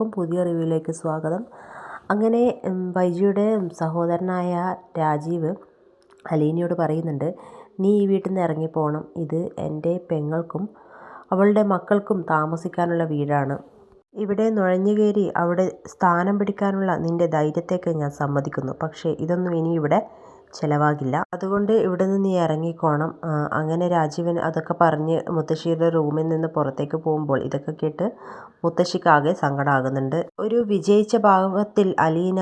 എല്ലാവർക്കും പുതിയ റിവ്യൂയിലേക്ക് സ്വാഗതം. അങ്ങനെ ബൈജിയുടെ സഹോദരനായ രാജീവ് അലീനയോട് പറയുന്നുണ്ട് നീ ഈ വീട്ടിൽ നിന്ന് ഇറങ്ങിപ്പോകണം ഇത് എന്റെ പെങ്ങൾക്കും അവളുടെ മക്കൾക്കും താമസിക്കാനുള്ള വീടാണ്. ഇവിടെ നുഴഞ്ഞു കയറി അവിടെ സ്ഥാനം പിടിക്കാനുള്ള നിന്റെ ധൈര്യത്തേക്ക് ഞാൻ സമ്മതിക്കുന്നു. പക്ഷേ ഇതൊന്നും ഇനി ഇവിടെ ചിലവാകില്ല. അതുകൊണ്ട് ഇവിടെ നിന്ന് നീ ഇറങ്ങിക്കോണം. അങ്ങനെ രാജീവൻ അതൊക്കെ പറഞ്ഞ് മുത്തശ്ശിയുടെ റൂമിൽ നിന്ന് പുറത്തേക്ക് പോകുമ്പോൾ ഇതൊക്കെ കേട്ട് മുത്തശ്ശിക്കാകെ സങ്കടമാകുന്നുണ്ട് ഒരു വിജയിച്ച ഭാവത്തിൽ അലീന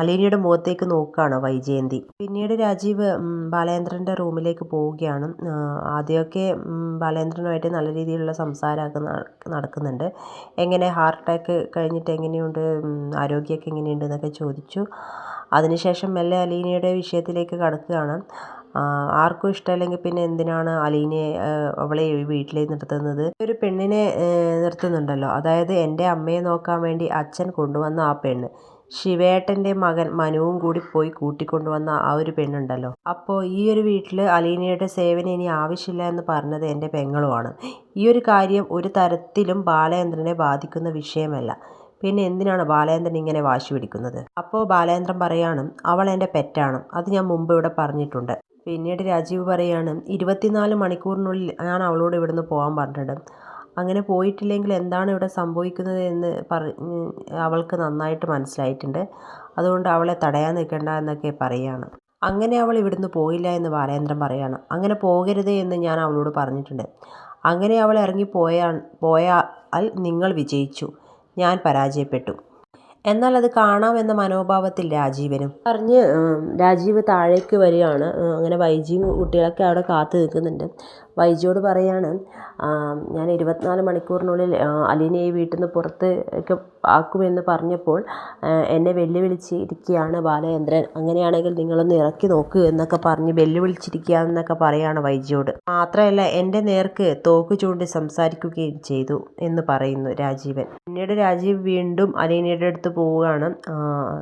അലീനയുടെ മുഖത്തേക്ക് നോക്കുകയാണ് വൈജയന്തി. പിന്നീട് രാജീവ് ബാലേന്ദ്രന്റെ റൂമിലേക്ക് പോവുകയാണ്. ആദ്യമൊക്കെ ബാലേന്ദ്രനുമായിട്ട് നല്ല രീതിയിലുള്ള സംസാരമൊക്കെ നടക്കുന്നുണ്ട്. എങ്ങനെ ഹാർട്ട് അറ്റാക്ക് കഴിഞ്ഞിട്ട് എങ്ങനെയുണ്ട്? ആരോഗ്യമൊക്കെ എങ്ങനെയുണ്ട് എന്നൊക്കെ ചോദിച്ചു. അതിനുശേഷം മെല്ലെ അലീനയുടെ വിഷയത്തിലേക്ക് കടക്കുകയാണ്. ആർക്കും ഇഷ്ടമല്ലെങ്കിൽ പിന്നെ എന്തിനാണ് അലീനയെ അവളെ വീട്ടിൽ നിർത്തുന്നത്? ഒരു പെണ്ണിനെ നിർത്തുന്നുണ്ടല്ലോ. അതായത് എന്റെ അമ്മയെ നോക്കാൻ വേണ്ടി അച്ഛൻ കൊണ്ടുവന്ന ആ പെണ്ണ്. ശിവേട്ടന്റെ മകൻ മനുവും കൂടി പോയി കൂട്ടിക്കൊണ്ടുവന്ന ആ ഒരു പെണ്ണുണ്ടല്ലോ. അപ്പോൾ ഈ ഒരു വീട്ടിൽ അലീനയുടെ സേവനം ഇനി ആവശ്യമില്ല എന്ന് പറഞ്ഞത് എന്റെ പെങ്ങളുമാണ്. ഈ ഒരു കാര്യം ഒരു തരത്തിലും ബാലചന്ദ്രനെ ബാധിക്കുന്ന വിഷയമല്ല. പിന്നെ എന്തിനാണ് ബാലേന്ദ്രൻ ഇങ്ങനെ വാശി പിടിക്കുന്നത്? അപ്പോൾ ബാലേന്ദ്രൻ പറയാണ് അവൾ എന്റെ പെറ്റാണ്. അത് ഞാൻ മുമ്പ് ഇവിടെ പറഞ്ഞിട്ടുണ്ട്. പിന്നീട് രാജീവ് പറയാണ് ഇരുപത്തിനാല് മണിക്കൂറിനുള്ളിൽ ഞാൻ അവളോട് ഇവിടുന്ന് പോകാൻ പറഞ്ഞിട്ടുണ്ട്. അങ്ങനെ പോയിട്ടില്ലെങ്കിൽ എന്താണ് ഇവിടെ സംഭവിക്കുന്നത് എന്ന് പറഞ്ഞ് അവൾക്ക് നന്നായിട്ട് മനസ്സിലായിട്ടുണ്ട്. അതുകൊണ്ട് അവളെ തടയാൻ നിൽക്കേണ്ട എന്നൊക്കെ പറയുകയാണ് അങ്ങനെ അവൾ ഇവിടുന്ന് പോയില്ല എന്ന് ബാലേന്ദ്രൻ പറയാണ്. അങ്ങനെ പോകരുത് എന്ന് ഞാൻ അവളോട് പറഞ്ഞിട്ടുണ്ട്. അങ്ങനെ അവൾ ഇറങ്ങി പോയാൽ പോയാൽ നിങ്ങൾ വിജയിച്ചു. ഞാൻ പരാജയപ്പെട്ടു. എന്നാൽ അത് കാണാമെന്ന മനോഭാവത്തിൽ രാജീവനും പറഞ്ഞ് രാജീവ് താഴേക്ക് വരികയാണ്. അങ്ങനെ വൈജിയും കുട്ടികളൊക്കെ അവിടെ കാത്തു നിൽക്കുന്നുണ്ട്. വൈജിയോട് പറയാണ് ഞാൻ ഇരുപത്തിനാല് മണിക്കൂറിനുള്ളിൽ അലീനയെ വീട്ടിൽ നിന്ന് പുറത്ത് ഒക്കെ ആക്കുമെന്ന് പറഞ്ഞപ്പോൾ എന്നെ വെല്ലുവിളിച്ചിരിക്കുകയാണ് ബാലചന്ദ്രൻ. അങ്ങനെയാണെങ്കിൽ നിങ്ങളൊന്ന് ഇറക്കി നോക്ക് എന്നൊക്കെ പറഞ്ഞ് വെല്ലുവിളിച്ചിരിക്കുകയെന്നൊക്കെ പറയാണ് വൈജിയോട് മാത്രമല്ല എന്റെ നേർക്ക് തോക്ക് ചൂണ്ടി സംസാരിക്കുകയും ചെയ്തു എന്ന് പറയുന്നു രാജീവൻ. പിന്നീട് രാജീവ് വീണ്ടും അലീനയുടെ അടുത്ത് പോവുകയാണ്.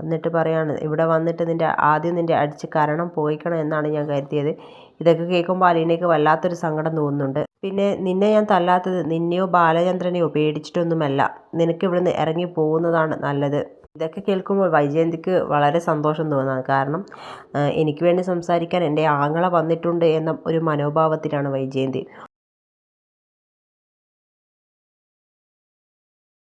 എന്നിട്ട് പറയാണ് ഇവിടെ വന്നിട്ട് നിന്റെ ആദ്യം നിന്റെ അടിച്ച് കരണം പോയിക്കണം എന്നാണ് ഞാൻ കരുതിയത്. ഇതൊക്കെ കേൾക്കുമ്പോൾ അലീനയ്ക്ക് വല്ലാത്തൊരു സങ്കടം തോന്നുന്നുണ്ട്. പിന്നെ നിന്നെ ഞാൻ തല്ലാത്തത് നിന്നെയോ ബാലചന്ദ്രനെയോ പേടിച്ചിട്ടൊന്നുമല്ല. നിനക്ക് ഇവിടുന്ന് ഇറങ്ങി പോകുന്നതാണ് നല്ലത്. ഇതൊക്കെ കേൾക്കുമ്പോൾ വൈജയന്തിക്ക് വളരെ സന്തോഷം തോന്നുന്നത് കാരണം എനിക്ക് വേണ്ടി സംസാരിക്കാൻ എന്റെ ആങ്ങള വന്നിട്ടുണ്ട് എന്ന ഒരു മനോഭാവത്തിലാണ് വൈജയന്തി.